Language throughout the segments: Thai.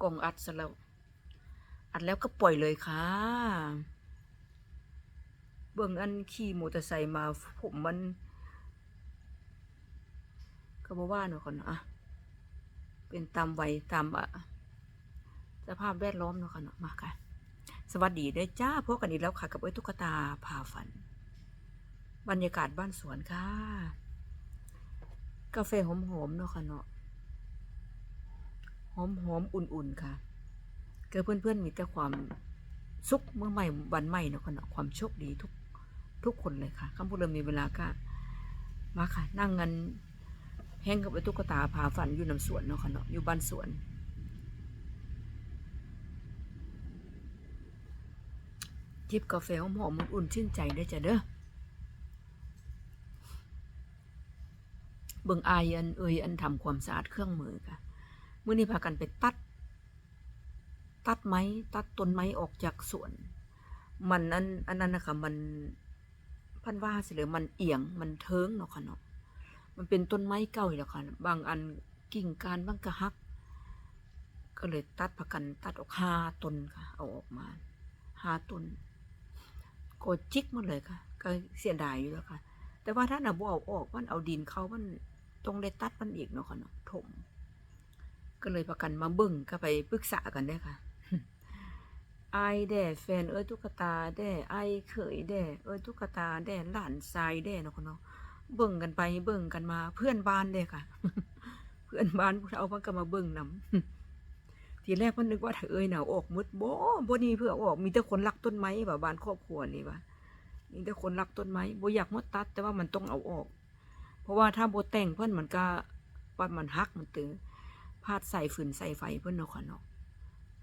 กองอัดซะแล้ว อัดแล้วก็ปล่อยเลยค่ะ เบิ่งอันขี่มอเตอร์ไซค์มาผมมัน ก็บ่ว่าเนาะคนเนาะอะเป็นตามวัยตามอะสภาพแวดล้อมเนาะค่ะเนาะมาค่ะ สวัสดีเด้จ้าพบกันอีกแล้วค่ะ กับไอ้ตุ๊กตาพาฝัน บรรยากาศบ้านสวนค่ะ กาแฟหอมๆเนาะค่ะเนาะ หอมๆอุ่นๆค่ะเกิดเพื่อนๆมีแต่ความสุขเมื่อใหม่วันใหม่เนาะค่ะเนาะความโชคดีทุกทุกคนเลยค่ะคำพูดเริ่มมีเวลาก็มาค่ะ นั่งกันแห้งกับไอ้ตุ๊กตาพาฝันอยู่น้ำสวนเนาะค่ะเนาะอยู่บ้านสวน จิบกาแฟหอมๆอุ่นๆชื่นใจได้จ้ะเด้อเบิ่งอายอันเอ่ยอันทำความสะอาดเครื่องมือค่ะ มื้อนี้พากันไปตัด ตัดไม้ตัดต้นไม้ออกจากสวน มันอันอันนั้นนะคะมันพันว่าสิเลยมันเอียงมันเทิงเนาะค่ะเนาะมันเป็นต้นไม้เก่าอยู่แล้วค่ะ บางอันกิ่งการบางก็หัก ก็เลยตัดพากันตัดออกห้าต้นค่ะ เอาออกมาห้าต้นก็จิกหมดเลยค่ะ ก็เสียดายอยู่แล้วค่ะ แต่ว่าถ้าน่ะบ่เอาออกมันเอาดินเขามันตรงได้ตัดมันอีกเนาะค่ะเนาะถม ก็เลยประกันมาเบิ่งก็ไปปรึกษากันได้ค่ะไอแด่แฟนเอ้ยตุ๊กตาแด่ไอเขยแด่เอ้ยตุ๊กตาแด่หลานชายแด่เนาะค่ะเนาะเบิ่งกันไปเบิ่งกันมา เพื่อนบ้านเด้ค่ะ เพื่อนบ้านพวกเรามันก็มาเบิ่งนำทีแรกมันนึกว่าถ้าเอ้ยหนาวออกมืดบ่บ่นี่เพื่อออกมีแต่คนรักต้นไม้แบบบ้านครอบครัวนี่ว่ามีแต่คนรักต้นไม้บ่อยากมาตัด แต่ว่ามันต้องเอาออก เพราะว่าถ้าโบแต่งเพิ่นมันก็ปัดมันหักมันตือ พาดใส่ฝืนใส่ไฟเพิ่อนเนาะค่ะเนาะ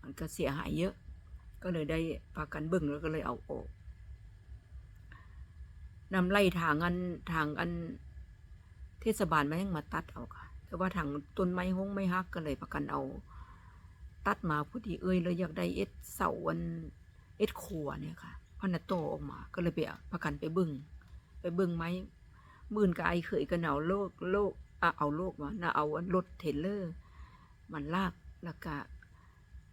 มันก็เสียหายเยอะ ก็เลยได้พากันเบิ่งแล้วก็เลยเอาออกนำไล่ทางอันทางอันเทศบาลมายังมาตัดเอาค่ะ แต่ว่าทางต้นไม้หงไม่ฮักก็เลยประกันเอา ตัดมาพอดีเอ้ยเลยอยากได้เอ็ดเสาอันเอ็ดขัวเนี่ยค่ะพันโตออกมา ก็เลยไปเอาประกันไปบึงไปบึงไม้มื่นกับไอเคยกันเอาโลกโลกอะเอาโลกมาน่ะเอาอันรถเทเลอร์ มันลากแล้วก็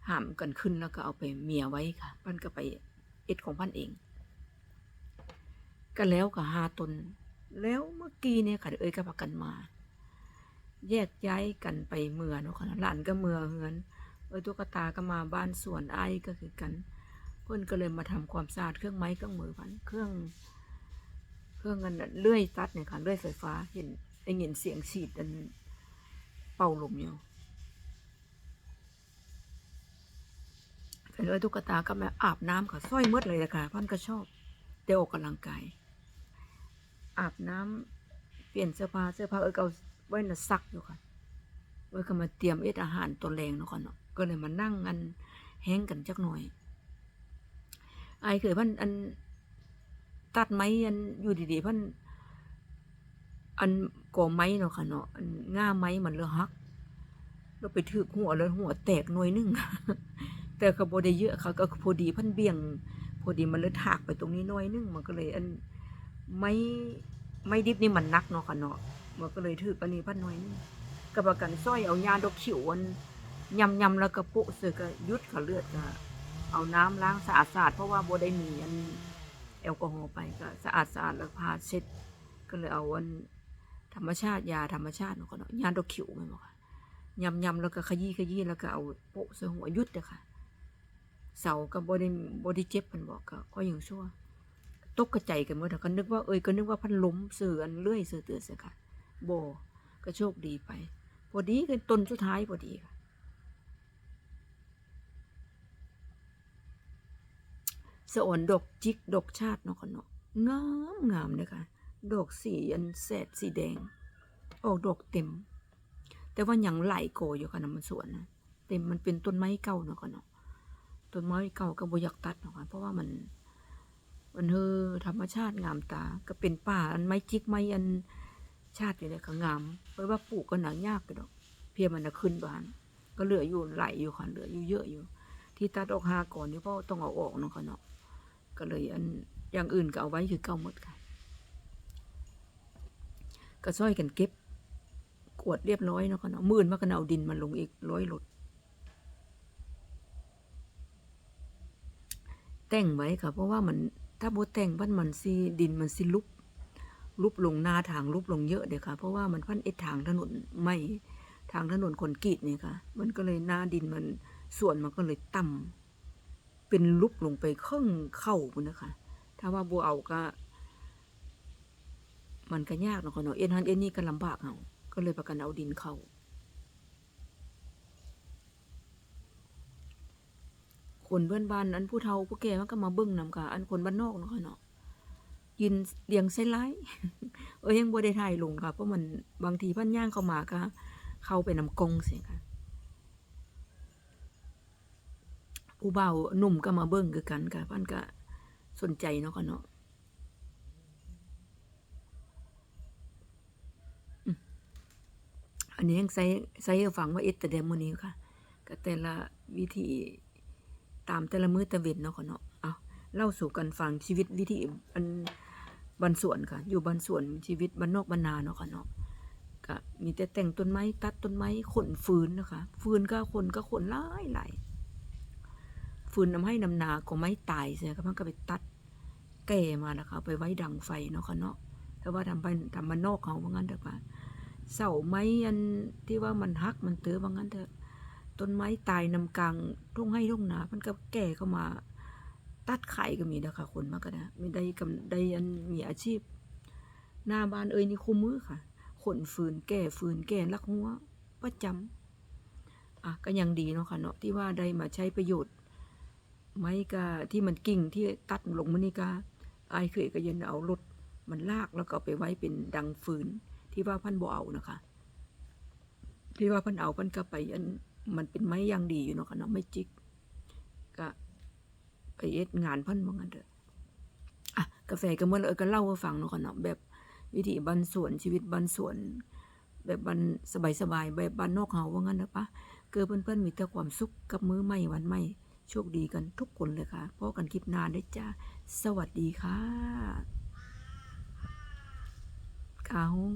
หามกันขึ้นแล้วก็เอาไปเมียไว้ค่ะพันก็ไปเอ็ดของพันเอง ก็แล้วก็หาตน แล้วเมื่อกี้เนี่ยค่ะเอ้ยก็ประกันมา แยกย้ายกันไปเมืองเนาะค่ะหลานก็เมืองเฮือนเออตุ๊กตาก็มาบ้านสวนไอ้ก็คือกัน เพื่อนก็เลยมาทำความสะอาดเครื่องไม้เครื่องมือพันเครื่องเครื่องกันน่ะเลื่อยตัดเนี่ยค่ะเลื่อยไฟฟ้าเห็นได้ยินเสียงฉีดอันเป่าลมอยู่ เลยตุ๊กตาก็มาอาบน้ำค่ะสร้อยมืดเลยอะคะพันก็ชอบได้ออกกำลังกาย อาบน้ำเปลี่ยนเสื้อผ้าเสื้อผ้าเออก็เอาไว้น่ะซักอยู่ค่ะไว้ก็มาเตรียมเอ็ดอาหารตัวแรงเนาะค่ะเนาะก็เลยมานั่งอันแห้งกันจักหน่อย ไอายเคยพันอันตัดไม้อันอยู่ดีๆพันอันก่อไม้เนาะค่ะเนาะอันง่าไม้มันเลยหัก แล้วไปถึกหัวแล้วหัวแตกหน่วยหนึง แต่ก็บ่ได้เยอะค่ะก็พอดีเพันเบี่ยง พอดีมันเลยถากไปตรงนี้น่อยนึงมันก็เลยอันไม้ไม้ดิบนี่มันนักเนาะค่ะเนาะมันก็เลยถึกอันนี้พันน่อยนึงกับประกันสร้อยเอายาดอกขิวอันยำยำแล้วก็โปุเสือก็ยุดเขาเลือดก็เอาน้ำล้างสะอาดสะอาดเพราะว่าบ่ได้มีอันแอลกอฮอล์ไปก็สะอาดสะอาดแล้วพาเช็ดก็เลยเอาอันธรรมชาติยาธรรมชาติเนาะก็เนาะยาดอกขิวแม่นบ่ค่ะยำยำแล้วก็ขยี้ขยี้แล้วก็เอาโปะใส่หัวยุดเด้อค่ะ เสาก็บ่ได้บ่ได้เจ็บเพิ่นบอกก็ก็ยังชั่วตกกระใจกันหมดอะก็นึกว่าเอ้ยก็นึกว่าพันล้มเสื่ออันเลื่อยเสื่อเตือนเสียค่ะบ่ก็โชคดีไปพอดีกันต้นสุดท้ายพอดีค่ะสะอ่อนดอกจิกดอกชาติเนาะค่ะเนาะงามงามเลยค่ะดอกสีอันแสดสีแดง ออกดอกเต็ม แต่ว่าอยังไหลโกอยู่ค่ะน้ำมันสวนนะเต็มมันเป็นต้นไม้เก่าเนาะค่ะเนาะ ต้นไม้เก่าก็บ่อยากตัดเนาะเพราะว่ามัน มันเฮอธรรมชาติงามตา ก็เป็นป่าอันไม้จิกไม้อันชาติอยู่เลยค่ะงามเพราะว่าปลูกก็หนังยากไปดอก เพียงมันจะขึ้นบ้านก็เหลืออยู่ไหลอยู่ค่ะเหลืออยู่เยอะอยู่ ที่ตัดออกหาก่อนนี่เพราะต้องเอาออกเนาะค่ะเนาะก็เลยอันอย่างอื่นก็เอาไว้คือเก่าหมดค่ะ ก็ช่วยกันเก็บกวดเรียบร้อยเนาะค่ะเนาะมื่นมากันเอาดินมาลงอีกร้อยหลด แต่งไว้ค่ะเพราะว่ามันถ้าบ่แต่งมันมันสิดินมันสิลุบลุบลงหน้าทางลุบลงเยอะเด้อค่ะ เพราะว่ามันพันเอ็ดทางถนนไม่ทางถนนคนกรีตนี่ยค่ะ มันก็เลยหน้าดินมันส่วนมันก็เลยต่ำเป็นลุบลงไปครึ่งเข้าพุ่นนะคะ ถ้าว่าบ่เอาก็ มันก็ยากเนาะค่ะเนาะเอ็นหันเอ็นนี่ก็ลำบากเอาก็เลยประกันเอาดินเข้า คนเพื่อนบ้านอันผู้เฒ่าผู้แก่มันก็มาเบิ่งนำกะอันคนบ้านนอกเนาะค่ะเนาะยินเลียงไส้ไลายเอ้ยยังบ่ได้ถ่ายลงค่ะเพราะมันบางทีพันย่างเข้ามาก็เข้าไปนำกงเสียค่ะผู้เบาหนุ่มก็มาเบิ่งคือกันค่ะพันก็สนใจเนาะค่ะเนาะอันนี้ยังใส่ใส่ฟังว่าเอ็ดแต่เดมูนี้ค่ะก็แต่ละวิธี ตามแต่ละมือแต่เวนเนาะค่ะเนาะเอาเล่าสู่กันฟังชีวิตวิธีอันบ้านสวนค่ะ อยู่บ้านสวนชีวิตบ้านนอกบ้านนาเนาะค่ะเนาะก็มีแต่แต่งต้นไม้ตัดต้นไม้ขนฟืนนะคะฟืนก็คนก็ขนหลายหลายฟืนนำให้นำนาก็ไม้ตายเสียก็มันก็ไปตัดแก่มานะคะ ไปไว้ดังไฟเนาะค่ะเนาะแต่ว่าทำไปทำมานนอกเขาว่างั้นเถอะค่ะเสาไม้อันที่ว่ามันหักมันเตอว่างั้นเถอะ ต้นไม้ตายนำกลางทุ่งให้ทุ่งนามันก็แก่เข้ามา ตัดไข่ก็มีนะคะคนมากก็นะไม่ได้กำได้อันมีอาชีพ หน้าบ้านเอ้ยนี่คุมมือค่ะขนฟืนแก่ฟืนแก่ลักหัวประจำอะก็ยังดีเนาะค่ะเนาะที่ว่าได้มาใช้ประโยชน์ ไม้กาที่มันกิ่งที่ตัดลงมันนี่กาไอายเคยก็ยันเอารถมันลากแล้วก็ไปไว้เป็นดังฟืนที่ว่าพันบ่เอานะคะ ที่ว่าพันเอาพันก็ไปอัน มันเป็นไม้ยางดีอยู่เนาะค่ะเนาะไม่จิกก็ไปเอ็ดงานพันว่างั้นเถอะอะกาแฟก็เมื่อเออก็เล่าให้ฟังเนาะค่ะเนาะแบบวิถีบ้านสวนชีวิตบ้านสวน แบบบ้านสบายๆแบบบ้านนอกเฮาว่างั้นเถอะปะเกิดเพื่อนๆมีแต่ความสุขกับมื้อใหม่วันใหม่โชคดีกันทุกคนเลยค่ะพบกันคลิปหน้าด้จ้าสวัสดีค่ะกาฮง